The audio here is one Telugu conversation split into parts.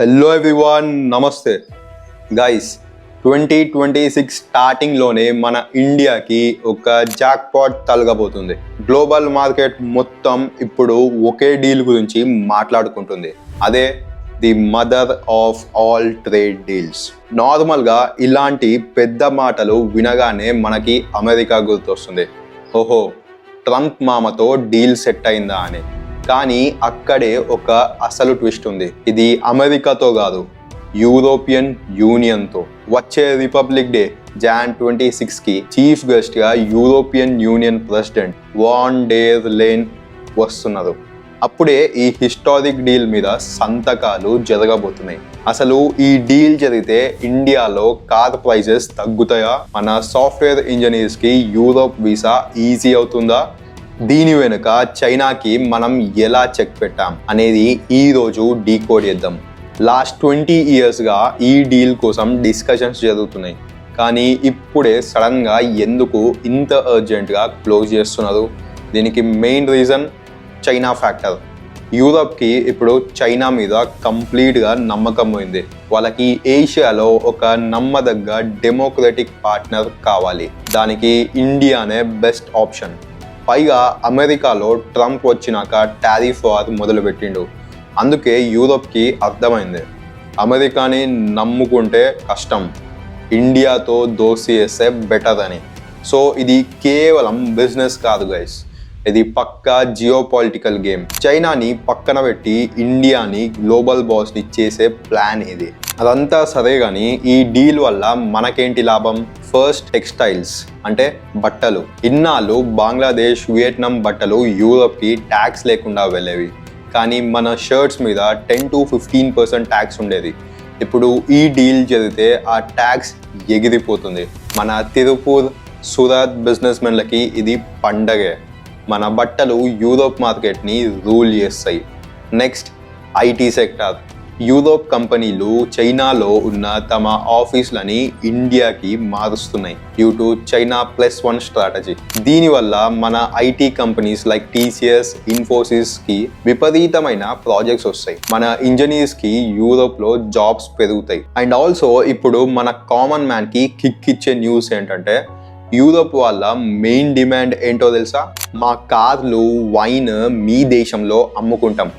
హలో ఎవ్రీవన్ నమస్తే. గైస్ ట్వంటీ ట్వంటీ సిక్స్ స్టార్టింగ్లోనే మన ఇండియాకి ఒక జాక్ పాట్ తలగబోతుంది. గ్లోబల్ మార్కెట్ మొత్తం ఇప్పుడు ఒకే డీల్ గురించి మాట్లాడుకుంటుంది. అదే the mother of all trade deals నార్మల్గా ఇలాంటి పెద్ద మాటలు వినగానే మనకి అమెరికా గుర్తొస్తుంది. ఓహో ట్రంప్ మామతో డీల్ సెట్ అయిందా అని. కానీ అక్కడే ఒక అసలు ట్విస్ట్ ఉంది. ఇది అమెరికాతో కాదు యూరోపియన్ యూనియన్తో. వచ్చే రిపబ్లిక్ డే జాన్ ట్వంటీ సిక్స్కి చీఫ్ గెస్ట్గా European union president Von der Leyen వస్తున్నారు. అప్పుడే ఈ హిస్టారిక్ డీల్ మీద సంతకాలు జరగబోతున్నాయి. అసలు ఈ డీల్ జరిగితే ఇండియాలో కార్ ప్రైజెస్ తగ్గుతాయా? మన సాఫ్ట్వేర్ ఇంజనీర్స్కి యూరోప్ వీసా ఈజీ అవుతుందా? దీని వెనుక చైనాకి మనం ఎలా చెక్ పెట్టాం అనేది ఈ రోజు డీకోడ్ చేద్దాం. లాస్ట్ ట్వంటీ ఇయర్స్గా ఈ డీల్ కోసం డిస్కషన్స్ జరుగుతున్నాయి. కానీ ఇప్పుడే సడన్గా ఎందుకు ఇంత అర్జెంట్గా క్లోజ్ చేస్తున్నారు? దీనికి మెయిన్ రీజన్ చైనా ఫ్యాక్టర్. యూరప్కి ఇప్పుడు చైనా మీద కంప్లీట్గా నమ్మకం పోయింది. వాళ్ళకి ఏషియాలో ఒక నమ్మదగ్గ డెమోక్రటిక్ పార్ట్నర్ కావాలి. దానికి ఇండియానే బెస్ట్ ఆప్షన్. పైగా అమెరికాలో ట్రంప్ వచ్చినాక టారిఫ్ వార్ మొదలుపెట్టిండు. అందుకే యూరోప్కి అర్థమైంది. అమెరికాని నమ్ముకుంటే కష్టం. ఇండియాతో దోసి వేస్తే బెటర్ అని సో ఇది కేవలం బిజినెస్ కాదు గైస్ ఇది పక్కా జియో పొలిటికల్ గేమ్. చైనాని పక్కన పెట్టి ఇండియాని గ్లోబల్ బాస్ని చేసే ప్లాన్ ఇది. అదంతా సరే కానీ ఈ డీల్ వల్ల మనకేంటి లాభం? ఫస్ట్ టెక్స్టైల్స్ అంటే బట్టలు. ఇన్నాళ్ళు బంగ్లాదేశ్ వియట్నాం బట్టలు యూరప్కి ట్యాక్స్ లేకుండా వెళ్ళేవి. కానీ మన షర్ట్స్ మీద ten to fifteen percent tax ఉండేది. ఇప్పుడు ఈ డీల్ జరిగితే ఆ ట్యాక్స్ ఎగిరిపోతుంది. మన తిరుపూర్ సూరత్ బిజినెస్ మెన్లకి ఇది పండగే. మన బట్టలు యూరోప్ మార్కెట్ని రూల్ చేస్తాయి. Next IT sector. యూరోప్ కంపెనీలు చైనాలో ఉన్న తమ ఆఫీసులని ఇండియాకి మారుస్తున్నాయి due to China plus one strategy. దీనివల్ల మన ఐటీ కంపెనీస్ లైక్ టీసీఎస్ ఇన్ఫోసిస్కి విపరీతమైన ప్రాజెక్ట్స్ వస్తాయి. మన ఇంజనీర్స్కి యూరోప్లో జాబ్స్ పెరుగుతాయి. అండ్ ఆల్సో ఇప్పుడు మన కామన్ మ్యాన్కి కిక్ ఇచ్చే న్యూస్ ఏంటంటే యూరోప్ వాళ్ళ మెయిన్ డిమాండ్ ఏంటో తెలుసా? మా కార్లు వైన్ మీ దేశంలో అమ్ముకుంటాం.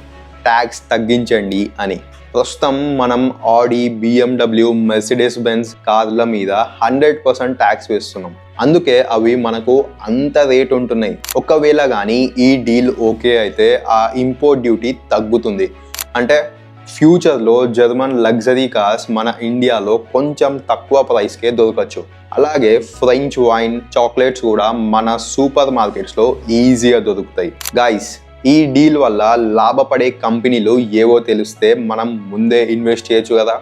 ట్యాక్స్ తగ్గించండి అని. ప్రస్తుతం మనం ఆడి బిఎండబ్ల్యూ మెర్సిడెస్ బెన్స్ కార్ల మీద హండ్రెడ్ పర్సెంట్ ట్యాక్స్ వేస్తున్నాం. అందుకే అవి మనకు అంత రేట్ ఉంటున్నాయి. ఒకవేళ కానీ ఈ డీల్ ఓకే అయితే ఆ ఇంపోర్ట్ డ్యూటీ తగ్గుతుంది. అంటే ఫ్యూచర్లో జర్మన్ లగ్జరీ కార్స్ మన ఇండియాలో కొంచెం తక్కువ ప్రైస్కే దొరకచ్చు. అలాగే ఫ్రెంచ్ వైన్ చాక్లెట్స్ కూడా మన సూపర్ మార్కెట్స్లో ఈజీగా దొరుకుతాయి. గాయస్ ఈ డీల్ వల్ల లాభపడే కంపెనీలు ఏవో తెలిస్తే మనం ముందే ఇన్వెస్ట్ చేయొచ్చు కదా.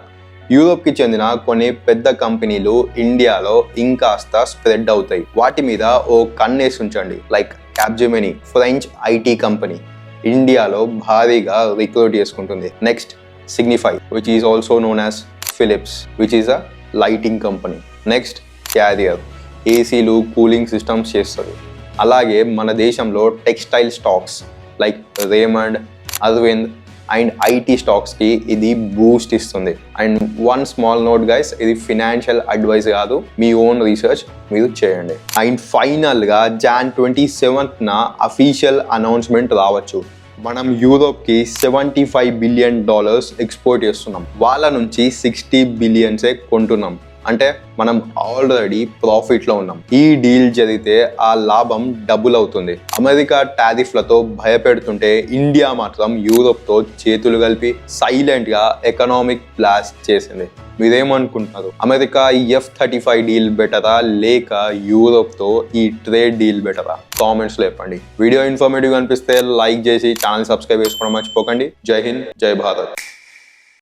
యూరోప్కి చెందిన కొన్ని పెద్ద కంపెనీలు ఇండియాలో ఇంకాస్త స్ప్రెడ్ అవుతాయి. వాటి మీద ఓ కన్నేసి ఉంచండి. Like Capgemini French IT company. ఇండియాలో భారీగా రిక్రూట్ చేసుకుంటుంది. Next Signify which is also known as Philips which is a lighting company next Carrier ఏసీలు కూలింగ్ సిస్టమ్స్ చేస్తుంది. అలాగే మన దేశంలో textile stocks like Raymond Arvind and IT స్టాక్స్కి ఇది బూస్ట్ ఇస్తుంది. And one small note guys ఇది ఫినాన్షియల్ అడ్వైస్ కాదు మీ ఓన్ రీసెర్చ్ మీరు చేయండి. అండ్ ఫైనల్గా జాన్ ట్వంటీ సెవెంత్న అఫీషియల్ అనౌన్స్మెంట్ రావచ్చు. మనం యూరోప్కి seventy five billion dollars export చేస్తున్నాం. వాళ్ళ నుంచి సిక్స్టీ బిలియన్సే కొంటున్నాం. అంటే మనం ఆల్రెడీ ప్రాఫిట్లో ఉన్నాం. ఈ డీల్ జరిగితే ఆ లాభం డబుల్ అవుతుంది. అమెరికా టారిఫ్లతో భయపెడుతుంటే ఇండియా మాత్రం యూరోప్తో చేతులు కలిపి సైలెంట్గా ఎకనామిక్ బ్లాస్ట్ చేసింది. మీరేమనుకుంటున్నారు? America F thirty five deal బెటరా లేక యూరోప్తో ఈ ట్రేడ్ డీల్ బెటరా కామెంట్స్లో చెప్పండి. వీడియో ఇన్ఫర్మేటివ్ అనిపిస్తే లైక్ చేసి ఛానల్ సబ్స్క్రైబ్ చేసుకోవడం మర్చిపోకండి. జై హింద్ జై భారత్.